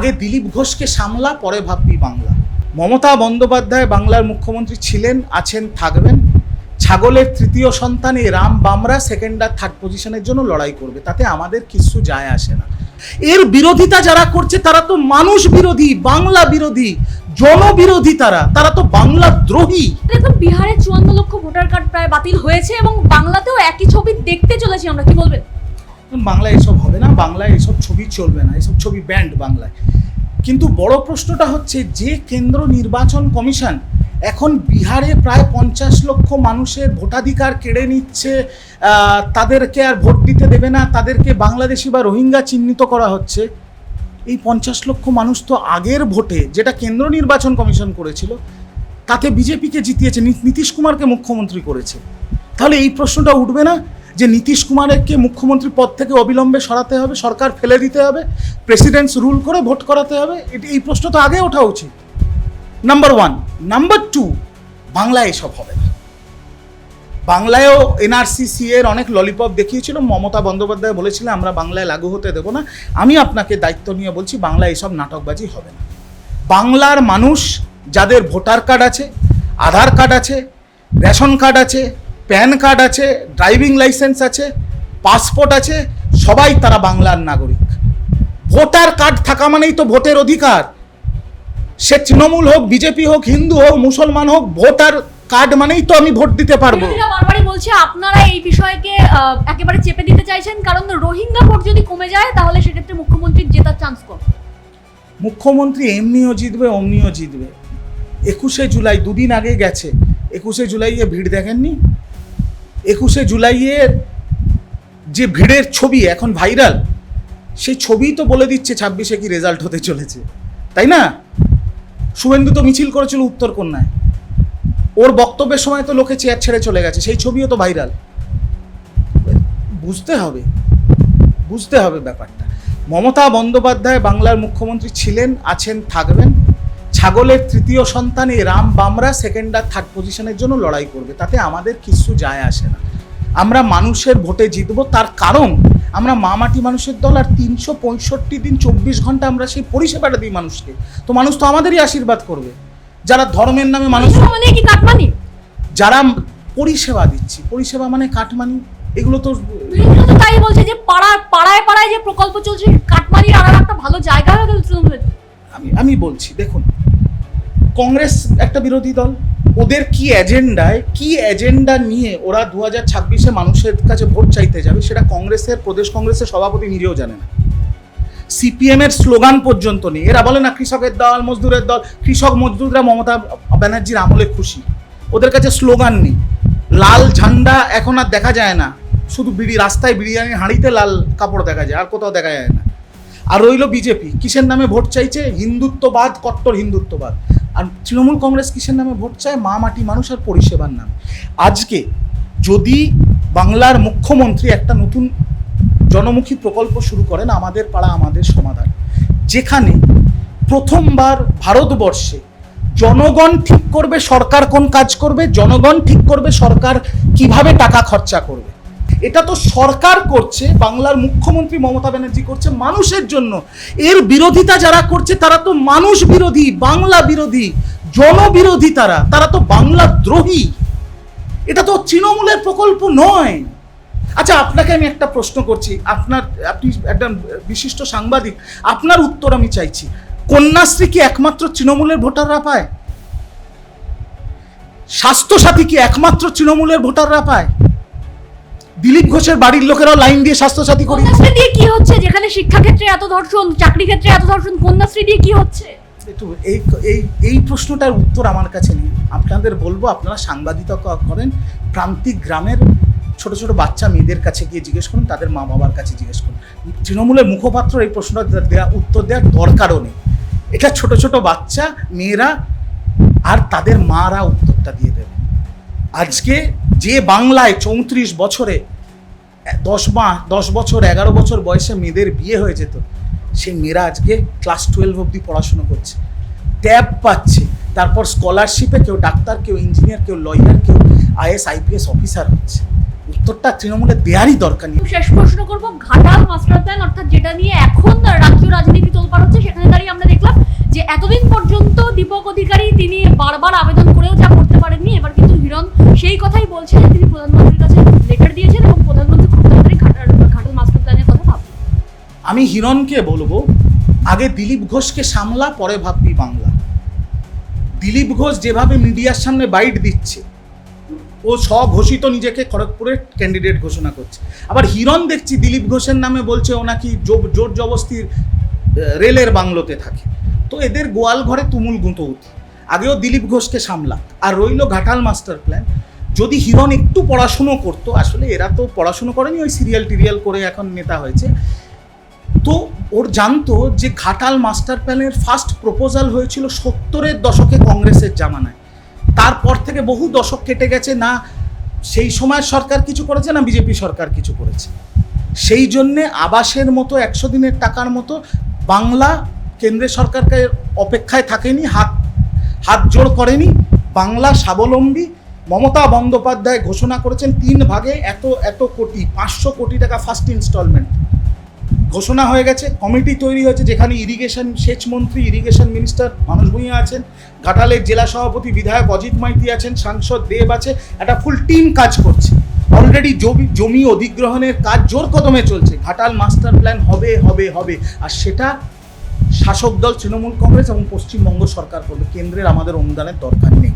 আগে দিলীপ ঘোষকে সামলা, পরে ভাববি বাংলা। মমতা বন্দ্যোপাধ্যায় বাংলার মুখ্যমন্ত্রী ছিলেন, আছেন, থাকবেন। ছাগলের তৃতীয় সন্তান এই রাম বামরা সেকেন্ড আর থার্ড পজিশনের জন্য লড়াই করবে। তাতে আমাদের কিছু যায় আসে না। এর বিরোধিতা যারা করছে, তারা তো মানুষ বিরোধী, বাংলা বিরোধী, জনবিরোধী তারা। তারা তো বাংলা দ্রোহী। দেখুন, বিহারে চুয়ান্ন লক্ষ ভোটার কার্ড প্রায় বাতিল হয়েছে এবং বাংলাতেও একই ছবি দেখতে চলেছি আমরা। কি বলবেন? বাংলায় এসব হবে না, বাংলায় এসব ছবি চলবে না, এসব ছবি ব্যান্ড বাংলায়। কিন্তু বড় প্রশ্নটা হচ্ছে যে কেন্দ্র নির্বাচন কমিশন এখন বিহারে প্রায় পঞ্চাশ লক্ষ মানুষের ভোটাধিকার কেড়ে নিচ্ছে তাদেরকে আর ভোট দিতে দেবে না, তাদেরকে বাংলাদেশি বা রোহিঙ্গা চিহ্নিত করা হচ্ছে। এই পঞ্চাশ লক্ষ মানুষ তো আগের ভোটে যেটা কেন্দ্র নির্বাচন কমিশন করেছিল, তাতে বিজেপিকে জিতিয়েছে নীতিশ কুমারকে মুখ্যমন্ত্রী করেছে। তাহলে এই প্রশ্নটা উঠবে না? যে নীতিশ কুমারকে মুখ্যমন্ত্রী পদ থেকে অবিলম্বে সরাতে হবে, সরকার ফেলে দিতে হবে প্রেসিডেন্টস রুল করে ভোট করাতে হবে, এটি এই প্রশ্ন তো আগে ওঠা উচিত। নাম্বার ওয়ান নাম্বার টু বাংলায় এসব হবে না। বাংলায়ও এনআরসিসি এর অনেক ললিপপ দেখিয়েছিল, মমতা বন্দ্যোপাধ্যায় বলেছিলেন, আমরা বাংলায় লাগু হতে দেবো না। আমি আপনাকে দায়িত্ব নিয়ে বলছি, বাংলায় এসব নাটকবাজি হবে না। বাংলার মানুষ যাদের ভোটার কার্ড আছে, আধার কার্ড আছে, রেশন কার্ড আছে প্যান কার্ড আছে ড্রাইভিং লাইসেন্স আছে পাসপোর্ট আছে সবাই তারা বাংলার নাগরিক। ভোটার কার্ড থাকা মানেই তো ভোটের অধিকার। সে তৃণমূল হোক বিজেপি হোক হিন্দু হোক মুসলমান হোক ভোটার কার্ড মানেই তো আমি ভোট দিতে পারব। বারবারই বলছে আপনারা এই বিষয়কে একেবারে চেপে দিতে চাইছেন কারণ রোহিঙ্গা ভোট যদি কমে যায় তাহলে সেক্ষেত্রে মুখ্যমন্ত্রীর জেতার চান্স কম। মুখ্যমন্ত্রী এমনিও জিতবে অমনিও জিতবে। একুশে জুলাই দুদিন আগে গেছে। একুশে জুলাইয়ে ভিড় দেখেননি? একুশে জুলাইয়ের যে ভিড়ের ছবি এখন ভাইরাল, সেই ছবি তো বলে দিচ্ছে ছাব্বিশে কি রেজাল্ট হতে চলেছে। তাই না? শুভেন্দু তো মিছিল করেছিল উত্তরকন্যায়। ওর বক্তব্যের সময় তো লোকে চেয়ার ছেড়ে চলে গেছে, সেই ছবিও তো ভাইরাল। বুঝতে হবে বুঝতে হবে ব্যাপারটা। মমতা বন্দ্যোপাধ্যায় বাংলার মুখ্যমন্ত্রী ছিলেন, আছেন, থাকবেন। ছাগলের তৃতীয় সন্তান রাম বামরা সেকেন্ড আর থার্ড পজিশনের জন্য লড়াই করবে। তাতে আমাদের কিছু যায় আসে না। আমরা মানুষের ভোটে জিতবো তার কারণ আমরা মা মাটি মানুষের দল আর তিনশো পঁয়ষট্টি দিন চব্বিশ ঘণ্টা আমরা সেই পরিষেবাটা দিই মানুষকে। তো মানুষ তো আমাদেরই আশীর্বাদ করবে। যারা ধর্মের নামে মানুষ মানে কাটমানি? যারা পরিষেবা দিচ্ছি পরিষেবা মানে কাটমানি এগুলো তো তাই বলছে যে পাড়া পাড়ায় পাড়ায় যে প্রকল্প চলছে কাটমানির আর একটা ভালো জায়গা হয়ে গেল আমি আমি বলছি দেখুন কংগ্রেস একটা বিরোধী দল। ওদের কি এজেন্ডায়, কি এজেন্ডা নিয়ে ওরা দু হাজার ছাব্বিশে মানুষের কাছে ভোট চাইতে যাবে, সেটা কংগ্রেসের, প্রদেশ কংগ্রেসের সভাপতি নিজেও জানে না। সিপিএম এর স্লোগান পর্যন্ত নেই। এরা বলে না, কৃষকের দল, মজদুরের দল, কৃষক মজদুররা মমতা ব্যানার্জির আমলে খুশি। ওদের কাছে স্লোগান নেই। লাল ঝান্ডা এখন আর দেখা যায় না। শুধু বিড়ি, রাস্তায় বিরিয়ানির হাঁড়িতে লাল কাপড় দেখা যায়, আর কোথাও দেখা যায় না। আর রইল বিজেপি। কিসের নামে ভোট চাইছে? হিন্দুত্ববাদ, কট্টর হিন্দুত্ববাদ। আর তৃণমূল কংগ্রেস কিসের নামে ভোট চায়? মা মাটি মানুষ আর পরিষেবার নামে। আজকে যদি বাংলার মুখ্যমন্ত্রী একটা নতুন জনমুখী প্রকল্প শুরু করেন, আমাদের পাড়া, আমাদের সমাধান যেখানে প্রথমবার ভারতবর্ষে জনগণ ঠিক করবে সরকার কোন কাজ করবে? জনগণ ঠিক করবে সরকার কীভাবে টাকা খরচা করবে? এটা তো সরকার করছে, বাংলার মুখ্যমন্ত্রী মমতা ব্যানার্জি করছে মানুষের জন্য। এর বিরোধিতা যারা করছে, তারা তো মানুষ বিরোধী, বাংলা বিরোধী, জনবিরোধী তারা তারা তো বাংলা দ্রোহী। এটা তো তৃণমূলের প্রকল্প নয়। আচ্ছা আপনাকে আমি একটা প্রশ্ন করছি। আপনার, আপনি একটা বিশিষ্ট সাংবাদিক, আপনার উত্তর আমি চাইছি। কন্যাশ্রী কি একমাত্র তৃণমূলের ভোটাররা পায়? স্বাস্থ্যসাথী কি একমাত্র তৃণমূলের ভোটাররা পায়? দিলীপ ঘোষের বাড়ির লোকেরাও লাইন দিয়ে স্বাস্থ্যসাথী করি। কন্যাশ্রী দিয়ে কি হচ্ছে? যেখানে শিক্ষাক্ষেত্রে এত ধর্ষণ চাকরি ক্ষেত্রে এত ধর্ষণ কন্যাশ্রী দিয়ে কি হচ্ছে? একটু এই এই এই প্রশ্নটার উত্তর আমার কাছে নেই। আপনাদের বলব আপনারা সাংবাদিকতা করেন প্রান্তিক গ্রামের ছোট ছোট বাচ্চা মেয়েদের কাছে গিয়ে জিজ্ঞেস করুন তাদের মা বাবার কাছে জিজ্ঞেস করুন। তৃণমূলের মুখপাত্র এই প্রশ্নটা দেওয়া উত্তর দেওয়ার দরকারও নেই। এটা ছোট ছোট বাচ্চা মেয়েরা আর তাদের মারা উত্তরটা দিয়ে দেবে। আজকে যে বাংলায় চৌত্রিশ বছরে, দশ মা, দশ বছর, এগারো বছর বয়সে মেয়েদের বিয়ে হয়ে যেত সেই মেয়েরা আজকে ক্লাস টুয়েলভ অবধি পড়াশুনো করছে। ট্যাব পাচ্ছে, তারপর স্কলারশিপে কেউ ডাক্তার, কেউ ইঞ্জিনিয়ার কেউ লয়ার কেউ আইএস, আইপিএস অফিসার হচ্ছে। উত্তরটা তৃণমূলে দেওয়ারই দরকার নেই। শেষ প্রশ্ন করব, ঘাটাল মাস্টার প্ল্যান অর্থাৎ যেটা নিয়ে এখন রাজ্য রাজনীতি তোলপাড় হচ্ছে, সেখানে দাঁড়িয়ে আমরা দেখলাম যে এতদিন পর্যন্ত দীপক অধিকারী তিনি বারবার সেই কথাই বলছে যে তিনি প্রধানমন্ত্রীর কাছে লেটার দিয়েছেন এবং প্রধানমন্ত্রী খুব তাড়াতাড়ি ঘাটাল মাস্টার প্ল্যানের কথা ভাবছেন। আমি হিরণকে বলব, আগে দিলীপ ঘোষকে সামলা, পরে ভাববি বাংলা। দিলীপ ঘোষ যেভাবে মিডিয়ার সামনে বাইট দিচ্ছে, ও স্বঘোষিত নিজেকে খড়গপুরের ক্যান্ডিডেট ঘোষণা করছে। আবার হিরণ দেখছি দিলীপ ঘোষের নামে বলছে, ও নাকি জোর জবস্তির রেলের বাংলোতে থাকে। তো এদের গোয়াল ঘরে তুমুল গুঁতৌতি আগেও দিলীপ ঘোষকে সামলাক। আর রইল ঘাটাল মাস্টার প্ল্যান যদি হিরণ একটু পড়াশুনো করতো, আসলে এরা তো পড়াশুনো করেনি, ওই সিরিয়াল টিরিয়াল করে এখন নেতা হয়েছে। তো ওর জানতো যে ঘাটাল মাস্টার প্ল্যানের ফার্স্ট প্রপোজাল হয়েছিল সত্তরের দশকে কংগ্রেসের জামানায়। তারপর থেকে বহু দশক কেটে গেছে, না সেই সময় সরকার কিছু করেছে, না বিজেপি সরকার কিছু করেছে। সেই জন্যে আবাসের মতো একশো দিনের টাকার মতো বাংলা কেন্দ্রের সরকারকে অপেক্ষায় থাকেনি, হাত হাত জোড় করেনি। বাংলা স্বাবলম্বী মমতা বন্দ্যোপাধ্যায় ঘোষণা করেছেন তিন ভাগে এত এত কোটি, পাঁচশো কোটি টাকা ফার্স্ট ইনস্টলমেন্ট ঘোষণা হয়ে গেছে কমিটি তৈরি হয়েছে যেখানে ইরিগেশন সেচ মন্ত্রী ইরিগেশন মিনিস্টার মানুষ ভূঁইয়া আছেন, ঘাটালের জেলা সভাপতি বিধায়ক অজিত মাইতি আছেন, সাংসদ দেব আছে, একটা ফুল টিম কাজ করছে। অলরেডি জমি জমি অধিগ্রহণের কাজ জোর কদমে চলছে। ঘাটাল মাস্টার প্ল্যান হবে হবে হবে। আর সেটা শাসক দল, তৃণমূল কংগ্রেস এবং পশ্চিমবঙ্গ সরকার করবে। কেন্দ্রের আমাদের অনুদানের দরকার নেই।